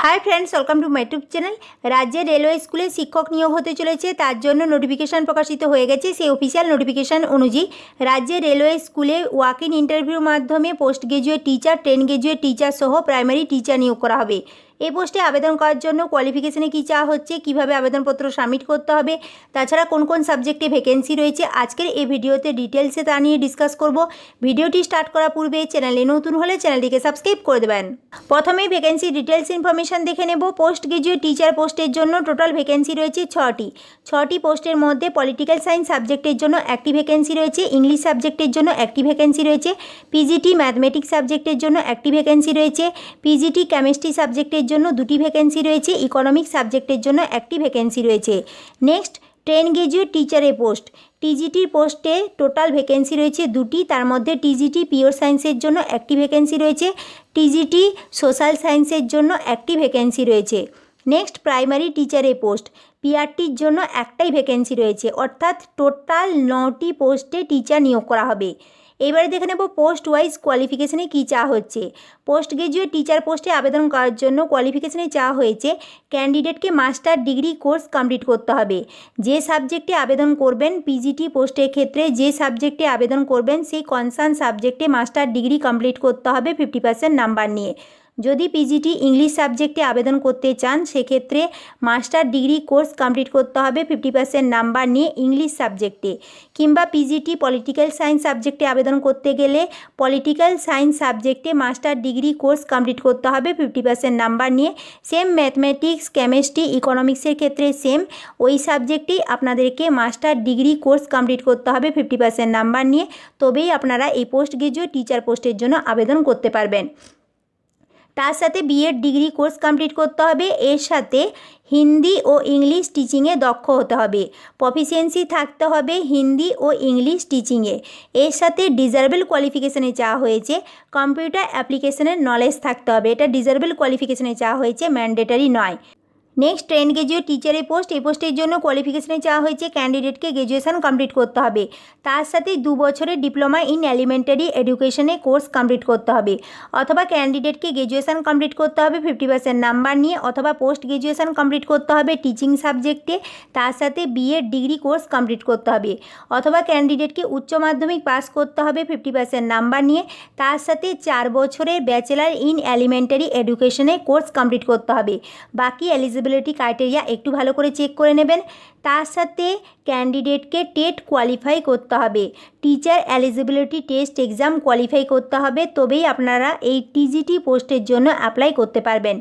Hi friends welcome to my YouTube channel রাজ্যের railway স্কুলে শিক্ষক নিয়োগ হতে চলেছে, তার জন্য নোটিফিকেশান প্রকাশিত হয়ে গেছে। সেই অফিসিয়াল নোটিফিকেশান অনুযায়ী রাজ্যের রেলওয়ে স্কুলে ওয়াক ইন ইন্টারভিউর মাধ্যমে post graduate teacher trained graduate teacher সহ প্রাইমারি টিচার নিয়োগ করা হবে। এই পোস্টে আবেদন করার জন্য কোয়ালিফিকেশানে কী চাওয়া হচ্ছে, কীভাবে আবেদনপত্র সাবমিট করতে হবে, তাছাড়া কোন কোন সাবজেক্টে ভ্যাকেন্সি রয়েছে, আজকের এই ভিডিওতে ডিটেলসে তা নিয়ে ডিসকাস করব। ভিডিওটি স্টার্ট করার পূর্বে চ্যানেলে নতুন হলে চ্যানেলটিকে সাবস্ক্রাইব করে দেবেন। প্রথমেই ভ্যাকেন্সি ডিটেলস ইনফরমেশান দেখে নেব। পোস্ট গ্রাজুয়েট টিচার পোস্টের জন্য টোটাল ভ্যাকেন্সি রয়েছে ছটি। ছটি পোস্টের মধ্যে পলিটিক্যাল সায়েন্স সাবজেক্টের জন্য একটি ভ্যাকেন্সি রয়েছে ইংলিশ সাবজেক্টের জন্য একটি ভ্যাকেন্সি রয়েছে পিজিটি ম্যাথমেটিক্স সাবজেক্টের জন্য একটি ভ্যাকেন্সি রয়েছে পিজিটি কেমিস্ট্রি সাবজেক্টের জন্য দুটি ভ্যাকেন্সি রয়েছে ইকোনমিক সাবজেক্টের জন্য একটি ভ্যাকেন্সি রয়েছে। নেক্সট টেন গ্রাজুয়েট টিচারের পোস্ট টিজিটির পোস্টে টোটাল ভ্যাকেন্সি রয়েছে দুটি, তার মধ্যে টিজিটি পিওর সায়েন্সের জন্য একটি ভ্যাকেন্সি রয়েছে টিজিটি সোশ্যাল সায়েন্সের জন্য একটি ভ্যাকেন্সি রয়েছে। নেক্সট প্রাইমারি টিচারের পোস্ট পিআরটির জন্য একটাই ভ্যাকেন্সি রয়েছে, অর্থাৎ টোটাল নটি পোস্টে টিচার নিয়োগ করা হবে। এবারে দেখে নেব পোস্ট ওয়াইজ কোয়ালিফিকেশানে কী চা হচ্ছে। পোস্ট গ্রাজুয়েট টিচার পোস্টে আবেদন করার জন্য কোয়ালিফিকেশানে চা হয়েছে। ক্যান্ডিডেটকে মাস্টার ডিগ্রি কোর্স কমপ্লিট করতে হবে। যে সাবজেক্টে আবেদন করবেন পিজিটি পোস্টের ক্ষেত্রে যে সাবজেক্টে আবেদন করবেন, সেই কনসার্ন সাবজেক্টে মাস্টার ডিগ্রি কমপ্লিট করতে হবে ফিফটি পার্সেন্ট নাম্বার নিয়ে। যদি পিজিটি ইংলিশ সাবজেক্টে আবেদন করতে চান, সেক্ষেত্রে মাস্টার ডিগ্রি কোর্স কমপ্লিট করতে হবে ফিফটি পার্সেন্ট নাম্বার নিয়ে ইংলিশ সাবজেক্টে কিংবা পিজিটি পলিটিক্যাল সায়েন্স সাবজেক্টে আবেদন করতে গেলে পলিটিক্যাল সায়েন্স সাবজেক্টে মাস্টার ডিগ্রি কোর্স কমপ্লিট করতে হবে ফিফটি পার্সেন্ট নাম্বার নিয়ে। সেম ম্যাথমেটিক্স কেমিস্ট্রি ইকোনমিক্সের ক্ষেত্রে সেম ওই সাবজেক্টেই আপনাদেরকে মাস্টার ডিগ্রি কোর্স কমপ্লিট করতে হবে ফিফটি পার্সেন্ট নাম্বার নিয়ে। তবেই আপনারা এই পোস্ট গ্রাজুয়েট টিচার পোস্টের জন্য আবেদন করতে পারবেন। তার সাথে বিএড ডিগ্রি কোর্স কমপ্লিট করতে হবে। এর সাথে হিন্দি ও ইংলিশ টিচিংয়ে দক্ষ হতে হবে। প্রফিসিয়েন্সি থাকতে হবে হিন্দি ও ইংলিশ টিচিংয়ে এর সাথে ডিজার্বেল কোয়ালিফিকেশানে চাওয়া হয়েছে। কম্পিউটার অ্যাপ্লিকেশনের নলেজ থাকতে হবে। এটা ডিজার্বেল কোয়ালিফিকেশানে চাওয়া হয়েছে। ম্যান্ডেটারি নয়। নেক্সট ট্রেন গ্রাজুয়েট টিচারের পোস্ট এই পোস্টের জন্য কোয়ালিফিকেশানে চাওয়া হয়েছে ক্যান্ডিডেটকে গ্র্যাজুয়েশন কমপ্লিট করতে হবে। তার সাথে দু বছরের ডিপ্লোমা ইন এলিমেন্টারি এডুকেশনে কোর্স কমপ্লিট করতে হবে। অথবা ক্যান্ডিডেটকে গ্র্যাজুয়েশন কমপ্লিট করতে হবে ফিফটি পার্সেন্ট নাম্বার নিয়ে, অথবা পোস্ট গ্র্যাজুয়েশন কমপ্লিট করতে হবে টিচিং সাবজেক্টে তার সাথে বিএড ডিগ্রি কোর্স কমপ্লিট করতে হবে। অথবা ক্যান্ডিডেটকে উচ্চ মাধ্যমিক পাস করতে হবে ফিফটি পার্সেন্ট নাম্বার নিয়ে, তার সাথে চার বছরের ব্যাচেলার ইন এলিমেন্টারি এডুকেশনে কোর্স কমপ্লিট করতে হবে। বাকি এলিজিবল এলিজিবিলিটি ক্রাইটেরিয়া একটু ভালো করে চেক করে নেবেন। তার সাথে ক্যান্ডিডেটকে টেট কোয়ালিফাই করতে হবে। Teacher eligibility test exam qualify করতে হবে, তবেই আপনারা এই টিজিটি পোস্টের জন্য অ্যাপ্লাই করতে পারবেন।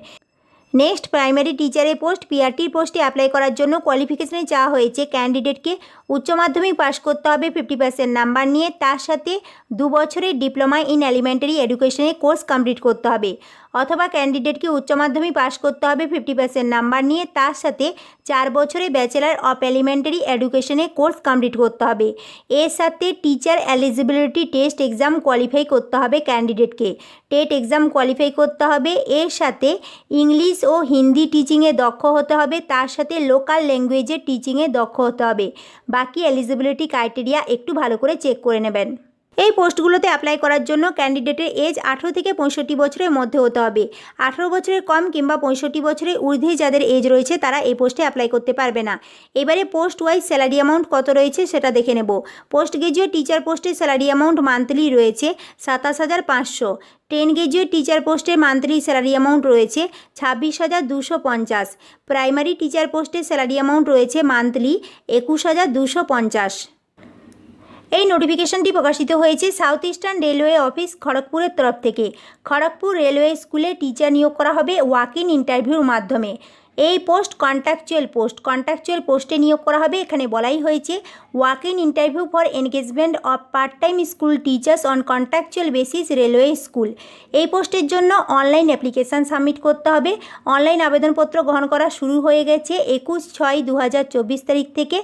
নেক্সট প্রাইমারি টিচারের পোস্ট পিআরটির পোস্টে অ্যাপ্লাই করার জন্য কোয়ালিফিকেশানে চাওয়া হয়েছে। ক্যান্ডিডেটকে উচ্চ মাধ্যমিক পাস করতে হবে ফিফটি পার্সেন্ট নাম্বার নিয়ে। তার সাথে দু বছরের ডিপ্লোমা ইন এলিমেন্টারি এডুকেশনে কোর্স কমপ্লিট করতে হবে। অথবা ক্যান্ডিডেটকে উচ্চ মাধ্যমিক পাস করতে হবে ফিফটি পার্সেন্ট নাম্বার নিয়ে, তার সাথে চার বছরে ব্যাচেলার অফ এলিমেন্টারি এডুকেশনে কোর্স কমপ্লিট করতে হবে। এর সাথে teacher eligibility test exam qualify করতে হবে ক্যান্ডিডেটকে। টেট এক্সাম কোয়ালিফাই করতে হবে। এর সাথে ইংলিশ ও হিন্দি টিচিংয়ে দক্ষ হতে হবে। তার সাথে লোকাল ল্যাঙ্গুয়েজের টিচিংয়ে দক্ষ হতে হবে। বাকি এলিজিবিলিটি ক্রাইটেরিয়া একটু ভালো করে চেক করে নেবেন। এই পোস্টগুলোতে অ্যাপ্লাই করার জন্য ক্যান্ডিডেটের এজ আঠেরো থেকে পঁয়ষট্টি বছরের মধ্যে হতে হবে। আঠেরো বছরের কম কিংবা পঁয়ষট্টি বছরের ঊর্ধ্বে যাদের এজ রয়েছে, তারা এই পোস্টে অ্যাপ্লাই করতে পারবে না। এবারে পোস্ট ওয়াইজ স্যালারি অ্যামাউন্ট কত রয়েছে সেটা দেখে নেব। পোস্ট গ্রাজুয়েট টিচার পোস্টের স্যালারি অ্যামাউন্ট মান্থলি রয়েছে সাতাশ হাজার পাঁচশো। টেন গ্রাজুয়েট টিচার পোস্টের মান্থলি স্যালারি অ্যামাউন্ট রয়েছে ছাব্বিশ হাজার দুশো পঞ্চাশ। প্রাইমারি টিচার পোস্টের স্যালারি অ্যামাউন্ট রয়েছে মান্থলি একুশ হাজার দুশো পঞ্চাশ। এই নোটিফিকেশনটি প্রকাশিত হয়েছে সাউথ ইস্টার্ন রেলওয়ে অফিস খড়গপুরের তরফ থেকে। খড়গপুর রেলওয়ে স্কুলে টিচার নিয়োগ করা হবে ওয়াক ইন ইন্টারভিউর মাধ্যমে। এই পোস্ট কন্ট্রাকচুয়াল পোস্ট কন্ট্রাকচুয়াল পোস্টে নিয়োগ করা হবে। এখানে বলাই হয়েছে walk in interview for engagement of part time school teachers on contractual basis railway school এই পোস্টের জন্য অনলাইন অ্যাপ্লিকেশান সাবমিট করতে হবে। অনলাইন আবেদনপত্র গ্রহণ করা শুরু হয়ে গেছে একুশ ছয় দু তারিখ থেকে।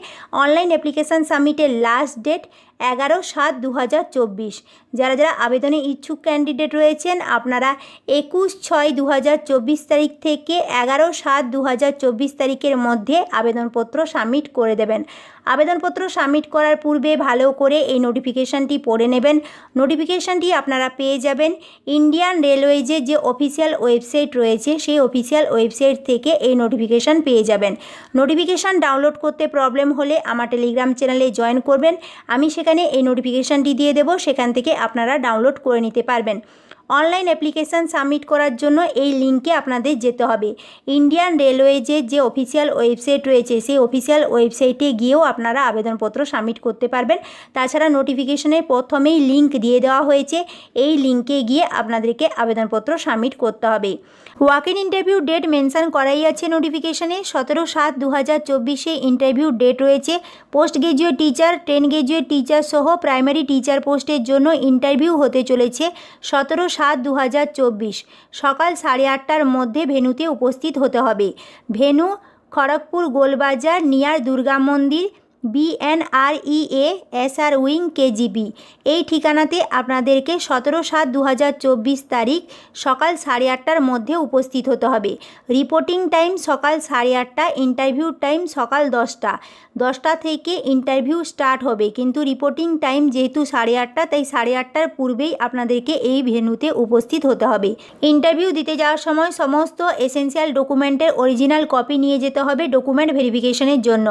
অনলাইন অ্যাপ্লিকেশান সাবমিটের লাস্ট ডেট এগারো সাত দু যারা যারা আবেদনে ইচ্ছুক ক্যান্ডিডেট রয়েছেন, আপনারা একুশ ছয় দু তারিখ থেকে এগারো সাত দু তারিখের মধ্যে আবেদনপত্র সাবমিট করে দেবেন। আবেদনপত্র সাবমিট করার পূর্বে ভালো করে এই নোটিফিকেশানটি পড়ে নেবেন। নোটিফিকেশানটি আপনারা পেয়ে যাবেন। ইন্ডিয়ান রেলওয়েজের যে অফিসিয়াল ওয়েবসাইট রয়েছে, সেই অফিসিয়াল ওয়েবসাইট থেকে এই নোটিফিকেশান পেয়ে যাবেন। নোটিফিকেশান ডাউনলোড করতে প্রবলেম হলে আমার টেলিগ্রাম চ্যানেলে জয়েন করবেন। আমি সেখানে এই নোটিফিকেশানটি দিয়ে দেবো। সেখান থেকে আপনারা ডাউনলোড করে নিতে পারবেন। অনলাইন অ্যাপ্লিকেশান সাবমিট করার জন্য এই লিঙ্কে আপনাদের যেতে হবে। ইন্ডিয়ান রেলওয়েজের যে অফিসিয়াল ওয়েবসাইট রয়েছে, সেই অফিসিয়াল ওয়েবসাইটে গিয়েও আপনারা আবেদনপত্র সাবমিট করতে পারবেন। তাছাড়া নোটিফিকেশনের প্রথমেই লিঙ্ক দিয়ে দেওয়া হয়েছে। এই লিঙ্কে গিয়ে আপনাদেরকে আবেদনপত্র সাবমিট করতে হবে। Walk in interview date mention করাই আছে নোটিফিকেশানে। সতেরো সাত দু হাজার চব্বিশে ইন্টারভিউ ডেট রয়েছে। Post graduate teacher, ten graduate teacher সহ প্রাইমারি টিচার পোস্টের জন্য ইন্টারভিউ হতে চলেছে। সতেরো সাত দু সকাল সাড়ে আটটার মধ্যে ভেনুতে উপস্থিত হতে হবে। Venue Kharagpur Golbazar near Durga Mandir BNREA SR wing KGB এই ঠিকানাতে আপনাদেরকে সতেরো সাত দু তারিখ সকাল সাড়ে আটটার মধ্যে উপস্থিত হতে হবে। রিপোর্টিং টাইম সকাল সাড়ে আটটা, ইন্টারভিউ টাইম সকাল দশটা। দশটা থেকে ইন্টারভিউ স্টার্ট হবে, কিন্তু রিপোর্টিং টাইম যেহেতু সাড়ে আটটা, তাই সাড়ে আটটার পূর্বেই আপনাদেরকে এই ভেন্যুতে উপস্থিত হতে হবে। ইন্টারভিউ দিতে যাওয়ার সময় সমস্ত এসেন্সিয়াল ডকুমেন্টের অরিজিনাল কপি নিয়ে যেতে হবে ডকুমেন্ট ভেরিফিকেশনের জন্য।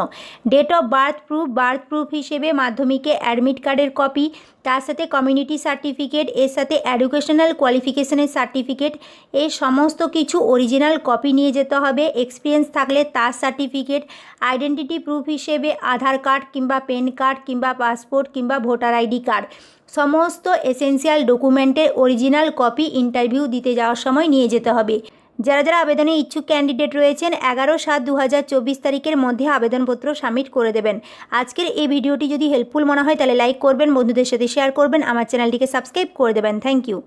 Date of birth proof birth proof হিসেবে মাধ্যমিকে অ্যাডমিট কার্ডের কপি তার সাথে কমিউনিটি সার্টিফিকেট এর সাথে অ্যাডুকেশনাল কোয়ালিফিকেশনের সার্টিফিকেট এই সমস্ত কিছু অরিজিনাল কপি নিয়ে যেতে হবে। এক্সপিরিয়েন্স থাকলে তার সার্টিফিকেট আইডেন্টিটি প্রুফ হিসেবে আধার কার্ড কিংবা প্যান কার্ড কিংবা পাসপোর্ট কিংবা ভোটার আইডি কার্ড সমস্ত এসেন্সিয়াল ডকুমেন্টের অরিজিনাল কপি ইন্টারভিউ দিতে যাওয়ার সময় নিয়ে যেতে হবে। যারা যারা আবেদনে ইচ্ছুক ক্যান্ডিডেট রয়েছেন, এগারো সাত দু তারিখের মধ্যে আবেদনপত্র সাবমিট করে দেবেন। আজকের এই ভিডিওটি যদি হেল্পফুল মনে হয়, তাহলে লাইক করবেন, বন্ধুদের সাথে শেয়ার করবেন, আমার চ্যানেলটিকে সাবস্ক্রাইব করে দেবেন। Thank you